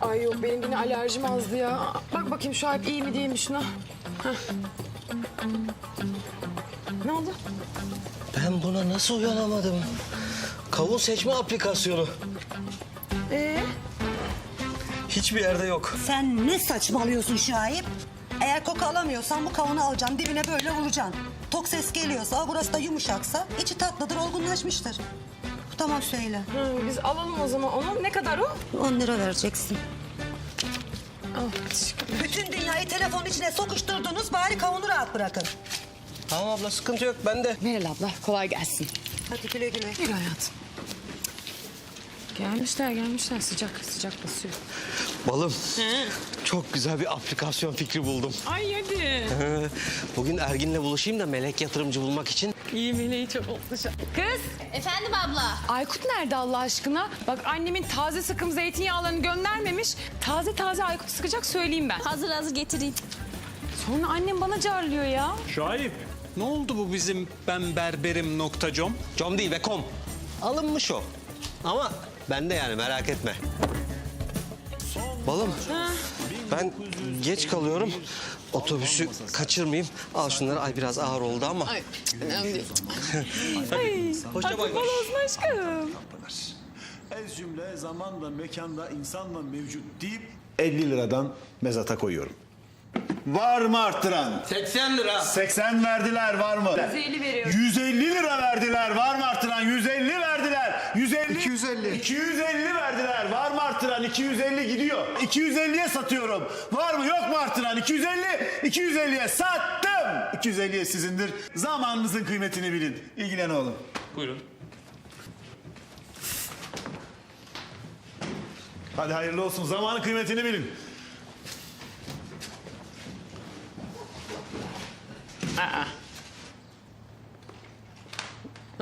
Ay yok benim yine alerjim azdı ya. Bak bakayım şu Alp iyi mi değil mi şuna. Heh. Ne oldu? Ben buna nasıl uyanamadım? Kavun seçme aplikasyonu. Ee? Hiçbir yerde yok. Sen ne saçmalıyorsun Şahip? Eğer koku alamıyorsan bu kavunu alacaksın, dibine böyle vuracaksın. Tok ses geliyorsa, burası da yumuşaksa, içi tatlıdır, olgunlaşmıştır. Tamam söyle. Ha, biz alalım o zaman onu. Ne kadar o? 10 lira vereceksin. Al Bütün dünyayı telefonun içine sokuşturdunuz, bari kavunu rahat bırakın. Tamam abla sıkıntı yok bende. Meral abla kolay gelsin. Hadi güle güle. Yürü hayatım. Gelmişler gelmişler sıcak sıcak basıyor. Balım. Çok güzel bir aplikasyon fikri buldum. Ay hadi. Bugün Ergin'le buluşayım da melek yatırımcı bulmak için. İyi meleği çok an. Kız Efendim abla. Aykut nerede Allah aşkına? Bak annemin taze sıkım zeytinyağlarını göndermemiş. Taze taze Aykut sıkacak söyleyeyim ben. Hazır hazır getireyim. Sonra annem bana carlıyor ya. Şahip, ne oldu bu bizim ben berberim nokta com? Com değil ve kom. Alınmış o. Ama bende yani merak etme. Balım ben geç kalıyorum. Otobüsü kaçırmayayım. Al şunları. Ay biraz ağır oldu ama. Ay önemli değil. Ay, Hoşça bay bay. olsun aşkım. Ez cümle zamanda, mekanda, insanla mevcut deyip 50 liradan mezata koyuyorum. Var mı arttıran? 80 lira. 80 verdiler var mı? 150 veriyorum. 150 lira verdiler var mı arttıran? 150 verdiler. 150. 250. 250 verdiler var mı arttıran? 250 gidiyor. 250'ye satıyorum. Var mı yok mu arttıran? 250. 250'ye sattım. 250'ye sizindir. Zamanınızın kıymetini bilin. İlgilen oğlum. Buyurun. Hadi hayırlı olsun. Zamanın kıymetini bilin.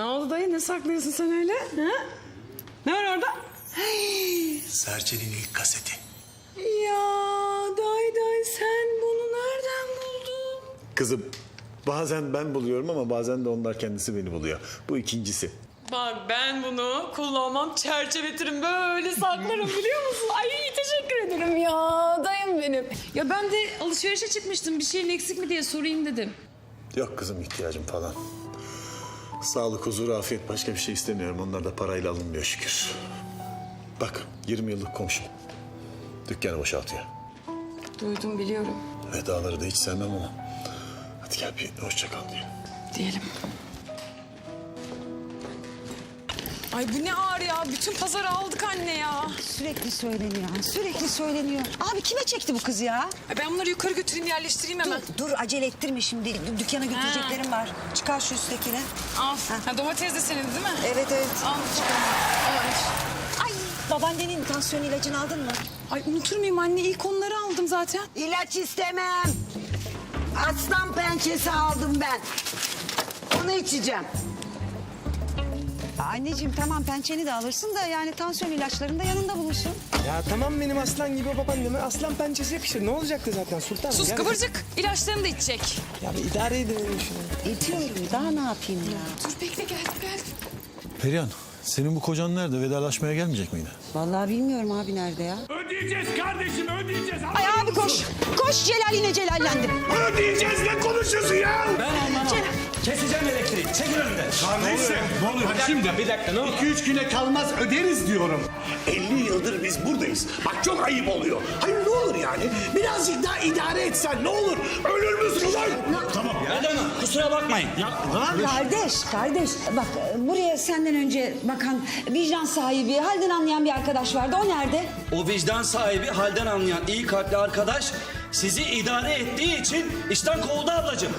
Ne oldu dayı? Ne saklıyorsun sen öyle? Ha? Ne var orada? Serçe'nin ilk kaseti. Ya day day sen bunu nereden buldun? Kızım bazen ben buluyorum ama bazen de onlar kendisi beni buluyor. Bu ikincisi. Bak ben bunu kullanmam çerçevetirim böyle saklarım biliyor musun? Ay teşekkür ederim ya dayım benim. Ya ben de alışverişe çıkmıştım bir şeyin eksik mi diye sorayım dedim. Yok kızım ihtiyacım falan. Sağlık, huzur, afiyet başka bir şey istemiyorum. Onlar da parayla alınmıyor şükür. Bak 20 yıllık komşum. Dükkanı boşaltıyor. Duydum biliyorum Vedaları da hiç sevmem ama. Hadi gel bir hoşça kal diyelim. diyelim. Ay bu ne ağır ya. Bütün pazarı aldık anne ya. Sürekli söyleniyor, sürekli söyleniyor. Abi kime çekti bu kız ya? Ay ben bunları yukarı götüreyim yerleştireyim hemen. Dur, dur acele ettirme şimdi. Dü- Dükkana götüreceklerim var. Çıkar şu üsttekini. Al. Ha, domates de senin değil mi? Evet evet. Al. Al. Ay babaannenin tansiyon ilacını aldın mı? Ay unutur muyum anne? İlk onları aldım zaten. İlaç istemem. Aslan pençesi aldım ben. Onu içeceğim. Anneciğim tamam pençeni de alırsın da yani tansiyon ilaçların da yanında bulunsun. Ya tamam benim aslan gibi babaanneme aslan pençesi yakışır. Ne olacaktı zaten sultanım? Sus kıvırcık. İlaçlarını da içecek. Ya bir idare edelim şunu. Ediyorum daha ne yapayım ya? Dur bekle geldim geldim. Perihan senin bu kocan nerede? Vedalaşmaya gelmeyecek miydi? Vallahi bilmiyorum abi nerede ya. Ödeyeceğiz kardeşim ödeyeceğiz. Ay abi koş. Koş Celal yine celallendi. Ödeyeceğiz ne konuşuyorsun ya? Ben anlamam. Keseceğim elektriği. Çekil önümden. Kardeşim ne oluyor? Şimdi bir dakika ne oldu? 2-3 güne kalmaz öderiz diyorum. 50 yıldır biz buradayız. Bak çok ayıp oluyor. Hayır ne olur yani? Birazcık daha idare etsen ne olur? Ölür müsün lan? Tamam ya. Adamım kusura bakmayın. Kardeş, kardeş. Bak buraya senden önce bakan vicdan sahibi, halden anlayan bir arkadaş vardı. O nerede? O vicdan sahibi halden anlayan iyi kalpli arkadaş sizi idare ettiği için işten kovdu ablacığım.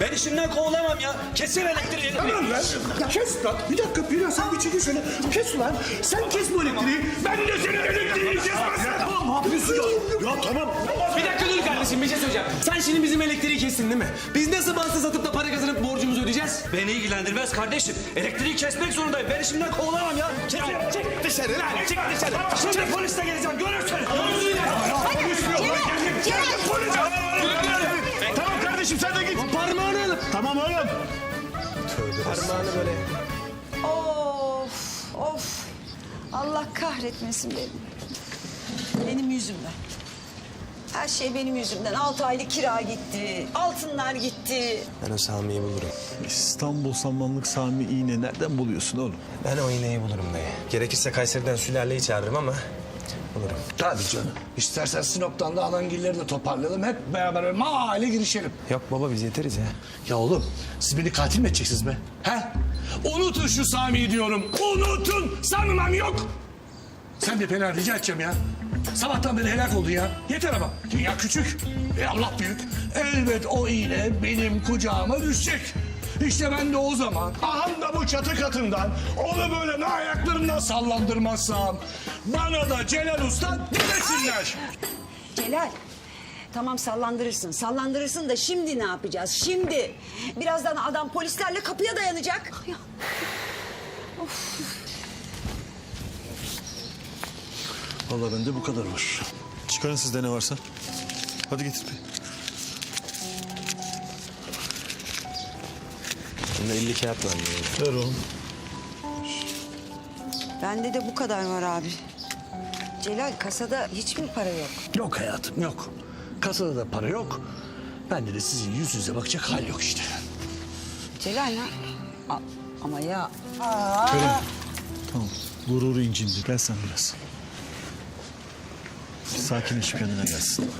Ben işimden kovulamam ya. Kesin elektriği. Tamam lan. Kes lan. Bir dakika Pira sen bir çekil şöyle. Kes ulan. Sen kes bu elektriği. Ben de senin elektriğini kesmezsem. Ne yapıyorsun ya? Ya tamam. Bir dakika dur kardeşim bir şey söyleyeceğim. Sen şimdi bizim elektriği kestin değil mi? Biz nasıl bahse satıp da para kazanıp borcumuzu ödeyeceğiz? Beni ilgilendirmez kardeşim. Elektriği kesmek zorundayım. Ben işimden kovulamam ya. Çek, çek dışarı lan. Çık dışarı. Şimdi polisle geleceğim. Görürsün. Tamam kardeşim sen de git. O parmağını alıp. Tamam oğlum. Tövbe Parmağını böyle. Of of. Allah kahretmesin beni. Benim yüzümden. Her şey benim yüzümden. Altı aylık kira gitti. Altınlar gitti. Ben o Sami'yi bulurum. İstanbul samanlık Sami iğne nereden buluyorsun oğlum? Ben o iğneyi bulurum dayı. Gerekirse Kayseri'den sülaleyi çağırırım ama bulurum. Tabii canım. İstersen Sinop'tan da alangilleri de toparlayalım. Hep beraber mahalle girişelim. Yok baba biz yeteriz ya. Ya oğlum siz beni katil mi edeceksiniz be? He? Unutun şu Sami'yi diyorum. Unutun. Sanmam yok. Sen de Pınar rica edeceğim ya. Sabahtan beri helak oldun ya. Yeter ama. Dünya küçük. E Allah büyük. Elbet o iğne benim kucağıma düşecek. İşte ben de o zaman aham bu çatı katından onu böyle ne ayaklarımdan sallandırmazsam bana da Celal Usta demesinler. Celal. Tamam sallandırırsın. Sallandırırsın da şimdi ne yapacağız? Şimdi. Birazdan adam polislerle kapıya dayanacak. Vallahi bende bu kadar var. Çıkarın sizde ne varsa. Hadi getir bir. Bunda 50 kağıt var. Ver oğlum. Bende de bu kadar var abi. Celal kasada hiç mi para yok? Yok hayatım yok. Kasada da para yok. Bende de sizin yüz yüze bakacak hal yok işte. Celal ne? A- ama ya Tamam. Gururu incindi. Gel sen biraz. Sakinleşip kendine gelsin.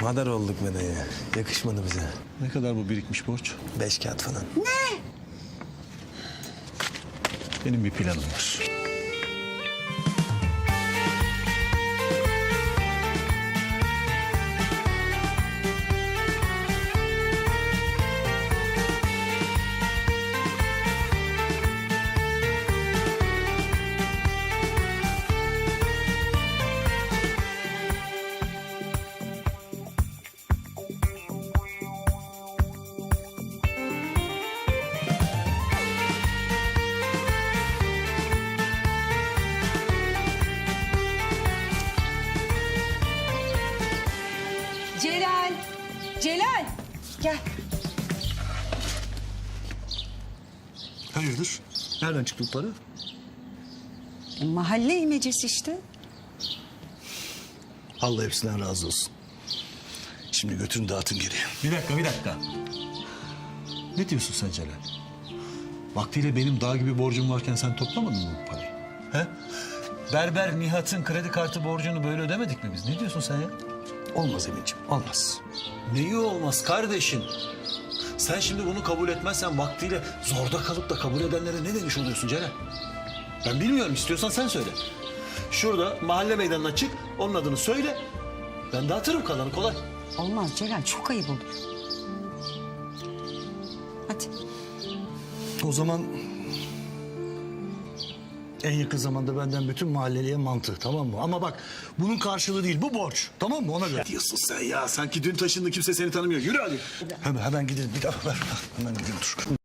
Madar olduk be dayı. Yakışmadı bize. Ne kadar bu birikmiş borç? Beş kağıt falan. Benim bir planım var. Gel. Hayırdır? Nereden çıktı bu para? E, mahalle imecesi işte. Allah hepsinden razı olsun. Şimdi götürün dağıtın geri. Bir dakika, bir dakika. Ne diyorsun sen Celal? Vaktiyle benim dağ gibi borcum varken sen toplamadın mı bu parayı? He? Berber Nihat'ın kredi kartı borcunu böyle ödemedik mi biz? Ne diyorsun sen ya? Olmaz Emin'ciğim, olmaz. Neyi olmaz kardeşim? Sen şimdi bunu kabul etmezsen vaktiyle zorda kalıp da kabul edenlere ne demiş oluyorsun Celal? Ben bilmiyorum istiyorsan sen söyle. Şurada mahalle meydanına çık onun adını söyle. Ben dağıtırım kalanı kolay. Olmaz Celal çok ayıp olur. Hadi. O zaman en yakın zamanda benden bütün mahalleliye mantı tamam mı? Ama bak bunun karşılığı değil bu borç tamam mı ona göre. Diyorsun sen ya. Sanki dün taşındı kimse seni tanımıyor. Yürü hadi. Hemen, hemen gidelim bir dakika ver. Hemen gidelim dur.